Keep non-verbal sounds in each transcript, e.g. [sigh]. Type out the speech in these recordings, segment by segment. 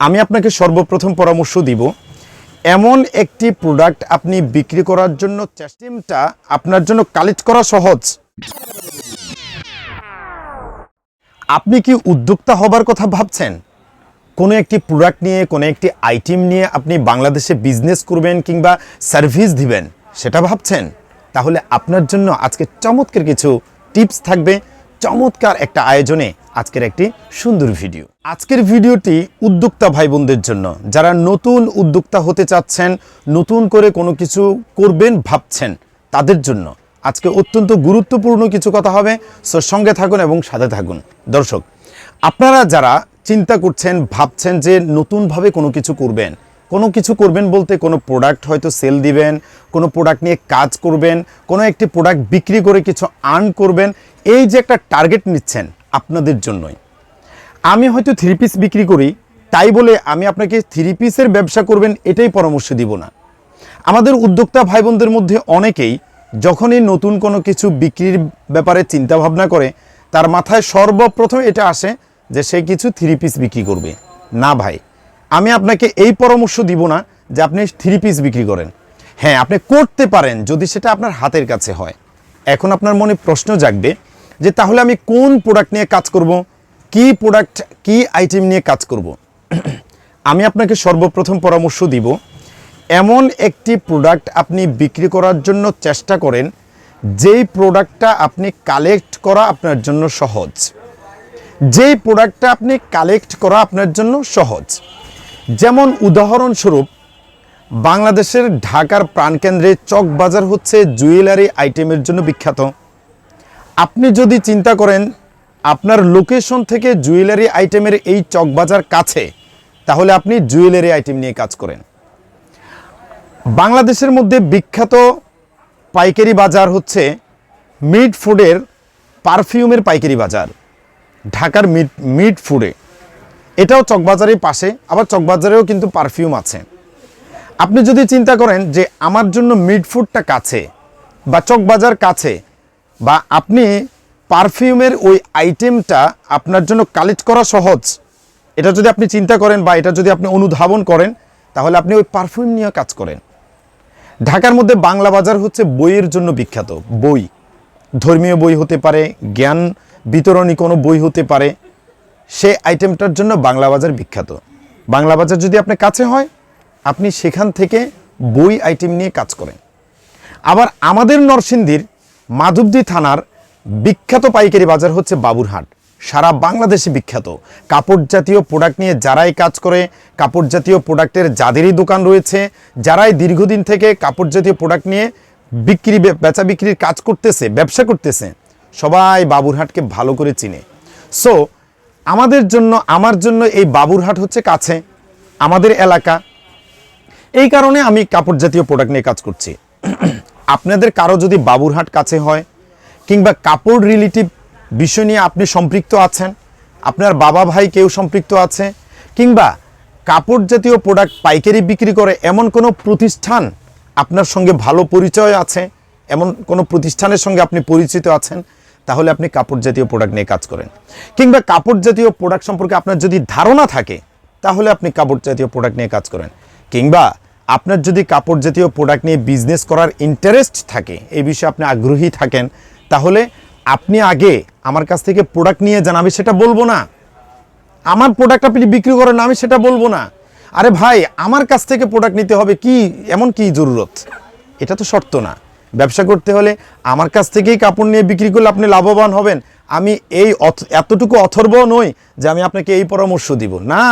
আমি আপনাকে সর্বপ্রথম পরামর্শ দিব, এমন একটি প্রোডাক্ট আপনি বিক্রি করার জন্য সিস্টেমটা আপনার জন্য কালেক্ট করা সহজ। আপনি কি উদ্যোক্তা হবার কথা ভাবছেন? কোনো একটি প্রোডাক্ট নিয়ে, কোনো একটি আইটেম নিয়ে আপনি বাংলাদেশে বিজনেস করবেন কিংবা সার্ভিস দিবেন, সেটা ভাবছেন? তাহলে আপনার জন্য আজকে চমৎকার কিছু টিপস থাকবে। চমৎকার একটা আয়োজনে আজকের একটি সুন্দর ভিডিও। আজকের ভিডিওটি উদ্যোক্তা ভাই বোনদের জন্য। যারা নতুন উদ্যোক্তা হতে চাচ্ছেন, নতুন করে কোনো কিছু করবেন, ভাবছেন, তাদের জন্য আজকে অত্যন্ত গুরুত্বপূর্ণ কিছু কথা হবে। সো সঙ্গে থাকুন এবং সাথে থাকুন। দর্শক, আপনারা যারা চিন্তা করছেন, ভাবছেন যে নতুনভাবে কোনো কিছু করবেন, কোনো কিছু করবেন বলতে কোনো প্রোডাক্ট হয়তো সেল দিবেন, কোনো প্রোডাক্ট নিয়ে কাজ করবেন, কোনো একটি প্রোডাক্ট বিক্রি করে কিছু আর্ন করবেন, এই যে একটা টার্গেট নিচ্ছেন আপনাদের জন্যই। আমি হয়তো থ্রি পিস বিক্রি করি, তাই বলে আমি আপনাকে থ্রি পিসের ব্যবসা করবেন এটাই পরামর্শ দিব না। আমাদের উদ্যোক্তা ভাই বোনদের মধ্যে অনেকেই যখনই নতুন কোনো কিছু বিক্রির ব্যাপারে চিন্তা ভাবনা করে, তার মাথায় সর্বপ্রথম এটা আসে যে সে কিছু থ্রি পিস বিক্রি করবে। না ভাই, আমি আপনাকে এই পরামর্শ দিব না যে আপনি থ্রি পিস বিক্রি করেন। হ্যাঁ আপনি করতে পারেন যদি সেটা আপনার হাতের কাছে হয়। এখন আপনার মনে প্রশ্ন জাগবে যে তাহলে আমি কোন প্রোডাক্ট নিয়ে কাজ করব? কি প্রোডাক্ট কি আইটেম নিয়ে কাজ করব? [clears throat] আমি আপনাকে সর্বপ্রথম পরামর্শ দিব, এমন একটি প্রোডাক্ট আপনি বিক্রি করার জন্য চেষ্টা করেন, যেই প্রোডাক্টটা আপনি কালেক্ট করা আপনার জন্য সহজ। যেই প্রোডাক্টটা আপনি কালেক্ট করা আপনার জন্য সহজ। যেমন উদাহরণস্বরূপ, বাংলাদেশের ঢাকার প্রাণকেন্দ্রে চকবাজার হচ্ছে জুয়েলারি আইটেমের জন্য বিখ্যাত। আপনি যদি চিন্তা করেন, আপনার লোকেশন থেকে জুয়েলারি আইটেমের এই চকবাজার কাছে, তাহলে আপনি জুয়েলারি আইটেম নিয়ে কাজ করেন। বাংলাদেশের মধ্যে বিখ্যাত পাইকারি বাজার হচ্ছে মিড ফুডের পারফিউমের পাইকারি বাজার, ঢাকার মিড মিড ফুডে এটাও চকবাজারের পাশে, আবার চকবাজারেও কিন্তু পারফিউম আছে। আপনি যদি চিন্তা করেন যে আমার জন্য মিড ফুডটা কাছে বা চকবাজার কাছে বা আপনি পারফিউমের ওই আইটেমটা আপনার জন্য কালেক্ট করা সহজ। এটা যদি আপনি চিন্তা করেন বা এটা যদি আপনি অনুধাবন করেন, তাহলে আপনি ওই পারফিউম নিয়ে কাজ করেন। ঢাকার মধ্যে বাংলা বাজার হচ্ছে বইয়ের জন্য বিখ্যাত, বই। ধর্মীয় বই হতে পারে, জ্ঞান বিতরণী কোনো বই হতে পারে, সে আইটেমটার জন্য বাংলা বাজার বিখ্যাত। বাংলা বাজার যদি আপনার কাছে হয়, আপনি সেখান থেকে বই আইটেম নিয়ে কাজ করেন। আবার আমাদের নরসিংদীর মাধবদী থানার বিখ্যাত পাইকারি বাজার হচ্ছে বাবুরহাট। সারা বাংলাদেশে বিখ্যাত। কাপড় জাতীয় প্রোডাক্ট নিয়ে যারাই কাজ করে, কাপড় জাতীয় প্রোডাক্টের যাদেরই দোকান রয়েছে, যারাই দীর্ঘদিন থেকে কাপড় জাতীয় প্রোডাক্ট নিয়ে বিক্রি বেচা বিক্রির কাজ করতেছে, ব্যবসা করতেছে, সবাই বাবুরহাটকে ভালো করে চিনে। সো আমাদের জন্য, আমার জন্য এই বাবুরহাট হচ্ছে কাছে, আমাদের এলাকা। এই কারণে আমি কাপড় জাতীয় প্রোডাক্ট নিয়ে কাজ করছি। আপনাদের কারও যদি বাবুরহাট কাছে হয়, কিংবা কাপড় রিলেটিভ বিষয় নিয়ে আপনি সম্পৃক্ত আছেন, আপনার বাবা ভাই কেউ সম্পৃক্ত আছে, কিংবা কাপড় জাতীয় প্রোডাক্ট পাইকারি বিক্রি করে এমন কোনো প্রতিষ্ঠান আপনার সঙ্গে ভালো পরিচয় আছে, এমন কোনো প্রতিষ্ঠানের সঙ্গে আপনি পরিচিত আছেন, তাহলে আপনি কাপড় জাতীয় প্রোডাক্ট নিয়ে কাজ করেন। কিংবা কাপড় জাতীয় প্রোডাক্ট সম্পর্কে আপনার যদি ধারণা থাকে, তাহলে আপনি কাপড় জাতীয় প্রোডাক্ট নিয়ে কাজ করেন। কিংবা আপনার যদি কাপড় জাতীয় প্রোডাক্ট নিয়ে বিজনেস করার ইন্টারেস্ট থাকে, এই বিষয়ে আপনি আগ্রহী থাকেন, তাহলে আপনি আগে আমার কাছ থেকে প্রোডাক্ট নিয়ে যান, আমি সেটা বলব না। আমার প্রোডাক্ট আপনি বিক্রি করেন, আমি সেটা বলব না। আরে ভাই, আমার কাছ থেকে প্রোডাক্ট নিতে হবে কি? এমন কি জরুরত? এটা তো শর্ত না। ব্যবসা করতে হলে আমার কাছ থেকেই কাপড় নিয়ে বিক্রি করলে আপনি লাভবান হবেন। আমি এই এতটুকু অথর্ব নই যে আমি আপনাকে এই পরামর্শ দিব। না।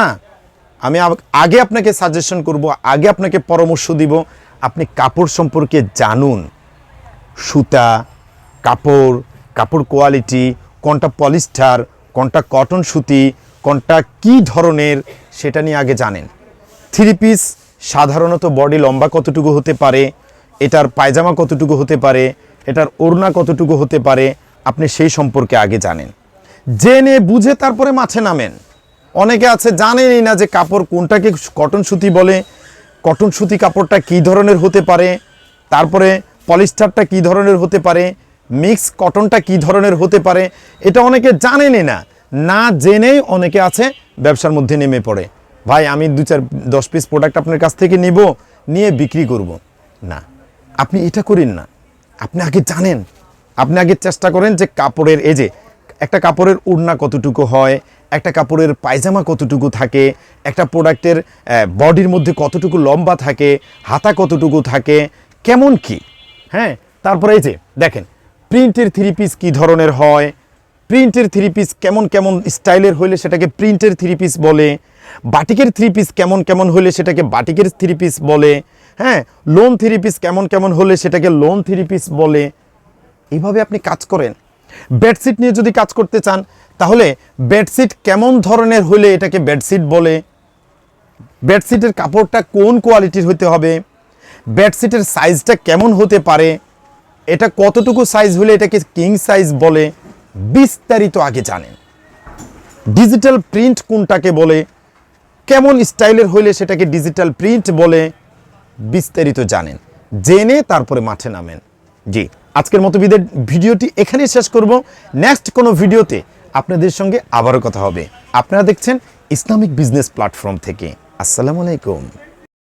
আমি আগে আপনাকে সাজেশন করব, আগে আপনাকে পরামর্শ দিব, আপনি কাপড় সম্পর্কে জানুন। সুতা, কাপড় কাপড় কোয়ালিটি কোনটা পলিস্টার কোনটা কটন সুতি, কোনটা কি ধরনের, সেটা নিয়ে আগে জানেন। থ্রি পিস সাধারণত বডি লম্বা কতটুকু হতে পারে, এটার পায়জামা কতটুকু হতে পারে, এটার ওড়না কতটুকু হতে পারে, আপনি সেই সম্পর্কে আগে জানেন। জেনে বুঝে তারপরে মাছে নামেন। অনেকে আছে, জানেনই না যে কাপড় কোনটাকে কটন সুতি বলে, কটন সুতি কাপড়টা কী ধরনের হতে পারে, তারপরে পলিস্টারটা কী ধরনের হতে পারে, মিক্স কটনটা কী ধরনের হতে পারে, এটা অনেকে জানেনই না। না জেনেই অনেকে আছে, ব্যবসার মধ্যে নেমে পড়ে। ভাই, আমি দু চার, দশ পিস প্রোডাক্ট আপনার কাছ থেকে নিব, নিয়ে বিক্রি করব। না, আপনি এটা করেন না। আপনি আগে জানেন। আপনি আগে চেষ্টা করেন যে কাপড়ের যে, একটা কাপড়ের উড়না কতটুকু হয় একটা কাপড়ের পায়জামা কতটুকু থাকে, একটা প্রোডাক্টের বডির মধ্যে কতটুকু লম্বা থাকে, হাতা কতটুকু থাকে, কেমন কি? হ্যাঁ তারপরে এই যে, দেখেন, প্রিন্টের থ্রি পিস কী ধরনের হয়, প্রিন্টের থ্রি পিস কেমন কেমন স্টাইলের হইলে সেটাকে প্রিন্টের থ্রি পিস বলে, বাটিকের থ্রি পিস কেমন কেমন হলে সেটাকে বাটিকের থ্রি পিস বলে হ্যাঁ লোন থ্রি পিস কেমন কেমন হলে সেটাকে লোন থ্রি পিস বলে এইভাবে আপনি কাজ করেন। বেডশিট নিয়ে যদি কাজ করতে চান, তাহলে বেডশিট কেমন ধরনের হলে এটাকে বেডশিট বলে? বেডশিটের কাপড়টা কোন কোয়ালিটির হতে হবে? বেডশিটের সাইজটা কেমন হতে পারে? এটা কতটুকু সাইজ হলে এটাকে কিং সাইজ বলে? বিস্তারিত আগে জানেন। ডিজিটাল প্রিন্ট কোনটাকে বলে? কেমন স্টাইলের হইলে সেটাকে ডিজিটাল প্রিন্ট বলে? বিস্তারিত জানেন। জেনে তারপরে মাঠে নামেন। জি। আজকের মতো বিদের ভিডিওটি এখানেই শেষ করব। নেক্সট কোনো ভিডিওতে আপনাদের সঙ্গে আবারও কথা হবে। আপনারা দেখছেন ইসলামিক বিজনেস প্ল্যাটফর্ম থেকে। আসসালামু আলাইকুম।